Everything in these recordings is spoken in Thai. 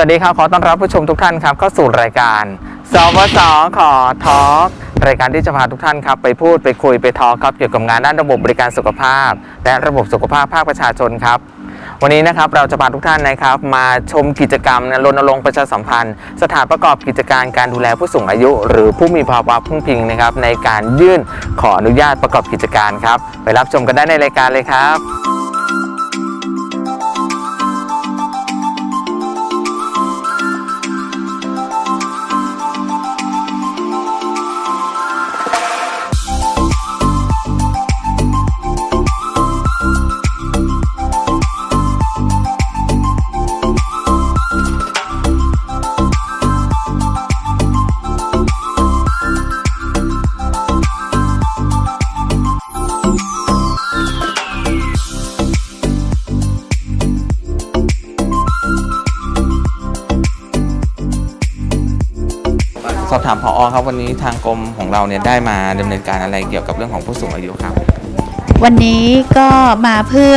วัสดีครับ ขอต้อนรับผู้ชมทุกท่านครับเข้าสู่รายการ สวสขอทอล์กรายการที่จะพาทุกท่านครับไปพูดไปคุยไปทอล์กครับเกี่ยวกับงานด้านระบบบริการสุขภาพ และระบบสุขภาพภาคประชาชนครับ วันนี้นะครับเราจะพาทุกท่านนะครับ มาชมกิจกรรมรณรงค์ประชาสัมพันธ์ สถานประกอบกิจการการดูแลผู้สูงอายุ หรือผู้มีภาวะพึ่งพิงนะครับในการยื่นขออนุญาตประกอบกิจการครับไปรับชมกันได้ในรายการเลยครับ สอบถามพอครับวันนี้ทางกรมของเราเนี่ยได้มาดำเนินการอะไรเกี่ยวกับเรื่องของผู้สูงอายุครับ วันนี้ก็มาเพื่อ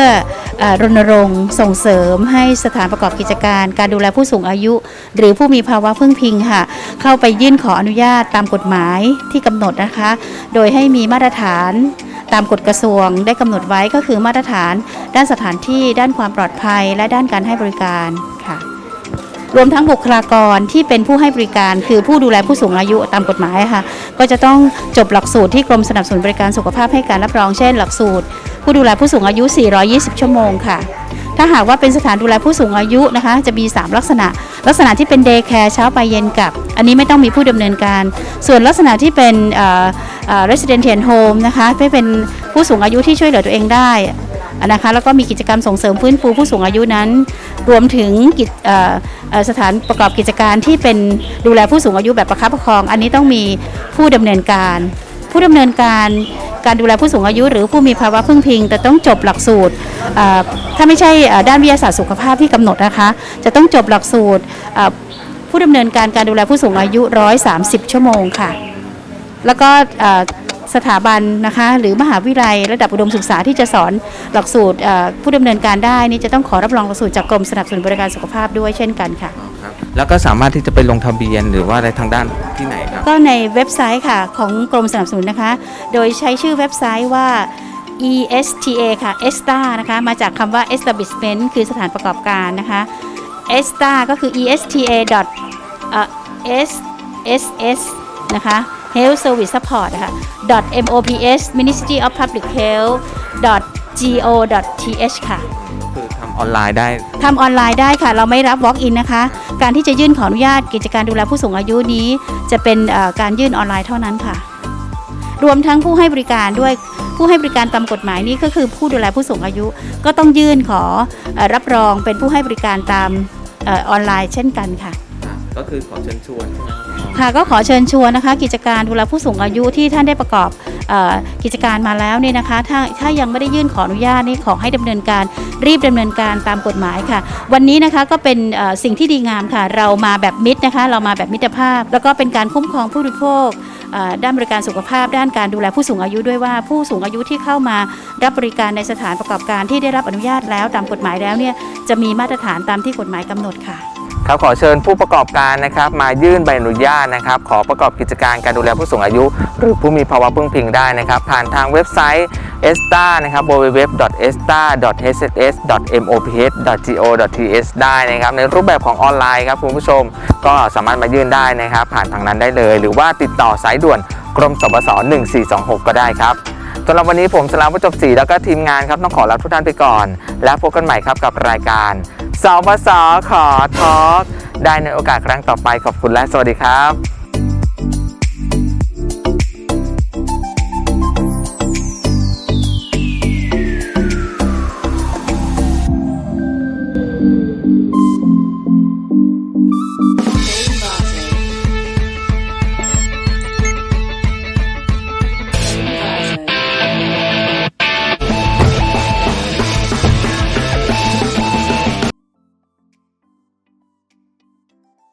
ออรณรงค์ส่งเสริมให้สถานประกอบกิจการ การดูแลผู้สูงอายุ หรือผู้มีภาวะพึ่งพิงค่ะ เข้าไปยื่นขออนุญาตตามกฎหมายที่กำหนดนะคะ โดยให้มีมาตรฐานตามกฎกระทรวงได้กำหนดไว้ก็คือมาตรฐาน ด้านสถานที่ ด้านความปลอดภัย และด้านการให้บริการค่ะ รวมทั้งบุคลากรที่เป็นผู้ให้บริการ คือผู้ดูแลผู้สูงอายุตามกฎหมายค่ะ ก็จะต้องจบหลักสูตรที่กรมสนับสนุนบริการสุขภาพให้การรับรองเช่น หลักสูตร ผู้ดูแลผู้สูงอายุ 420 ชั่วโมงค่ะ ถ้าหากว่าเป็นสถานดูแลผู้สูงอายุนะคะ จะมี 3 ลักษณะ ลักษณะที่เป็นเดย์แคร์เช้าไปเย็นกลับ อันนี้ไม่ต้องมีผู้ดำเนินการ ส่วนลักษณะที่เป็นเอ่อเอ่อ residential home นะคะที่เป็นผู้สูงอายุที่ช่วยเหลือตัวเองได้ นะคะแล้วก็มีกิจกรรมส่งเสริมฟื้นฟูผู้สูงอายุนั้น รวมถึงกิจสถานประกอบกิจการที่เป็นดูแลผู้สูงอายุแบบประคับประคอง อันนี้ต้องมีผู้ดำเนินการ ผู้ดำเนินการการดูแลผู้สูงอายุ หรือผู้มีภาวะพึ่งพิง แต่ต้องจบหลักสูตร ถ้าไม่ใช่ด้านวิทยาศาสตร์สุขภาพที่กำหนดนะคะ จะต้องจบหลักสูตรผู้ดำเนินการการดูแลผู้สูงอายุ 130 ชั่วโมงค่ะ แล้วก็ สถาบันนะคะหรือมหาวิทยาลัยระดับอุดมศึกษาที่จะสอนหลักสูตรเอ่อผู้ดำเนินการได้นี่จะต้องขอรับรองหลักสูตรจากกรมสนับสนุนบริการสุขภาพด้วยเช่นกันค่ะแล้วก็สามารถที่จะไปลงทะเบียนหรือว่าอะไรทางด้านที่ไหนครับก็ในเว็บไซต์ค่ะของกรมสนับสนุนนะคะ โดยใช้ชื่อเว็บไซต์ว่า ESTA ค่ะ ESTA นะคะมาจากคำว่า establishment คือสถานประกอบการนะคะ ESTA ก็คือ ESTA dot เอ่อ SSS นะคะ Health Service Support นะคะ dot MOPS Ministry of Public Health dot go dot th ค่ะคือทำออนไลน์ได้ทำออนไลน์ได้ค่ะ เราไม่รับ Walk in นะคะ การที่จะยื่นขออนุญาตกิจการดูแลผู้สูงอายุนี้ จะเป็นเอ่อการยื่นออนไลน์เท่านั้นค่ะ รวมทั้งผู้ให้บริการด้วยผู้ให้บริการตามกฎหมายนี้ก็คือผู้ดูแลผู้สูงอายุก็ต้องยื่นขอเอ่อรับรองเป็นผู้ให้บริการตามเออออนไลน์เช่นกันค่ะ ก็คือขอเชิญชวนใช่ไหม ค่ะก็ขอเชิญชวนนะคะ กิจการดูแลผู้สูงอายุที่ท่านได้ประกอบอกิจการมาแล้วเนี่ยนะคะถ้าถ้ายังไม่ได้ยื่นขออนุญาตนี่ขอให้ดำเนินการรีบดำเนินการตามกฎหมายค่ะ วันนี้นะคะก็เป็นสิ่งที่ดีงามค่ะ เรามาแบบมิตรนะคะ เรามาแบบมิตรภาพ แล้วก็เป็นการคุ้มครองผู้บริโภคด้านบริการสุขภาพด้านการดูแลผู้สูงอายุด้วยว่าผู้สูงอายุที่เข้ามารับบริการในสถานประกอบการที่ได้รับอนุญาตแล้วตามกฎหมายแล้วเนี่ยจะมีมาตรฐานตามที่กฎหมายกำหนดค่ะ ครับขอเชิญผู้ประกอบการนะครับ มายื่นใบอนุญาตนะครับ ขอประกอบกิจการการดูแลผู้สูงอายุ หรือผู้มีภาวะพึ่งพิงได้นะครับ ผ่านทางเว็บไซต์ ESTA นะครับ www.esta.hss.moph.go.th ได้นะครับ ในรูปแบบของออนไลน์ครับคุณผู้ชม ก็สามารถมายื่นได้นะครับ ผ่านทางนั้นได้เลย หรือว่าติดต่อสายด่วนกรมสบส1426 ก็ได้ครับ สำหรับวันนี้ผมสลามประจบสีแล้วก็ทีมงานครับต้องขอลาทุกท่านไปก่อน แล้วพบกันใหม่ครับกับรายการสบสขอทอล์กได้ในโอกาสครั้งต่อไปขอบคุณและสวัสดีครับ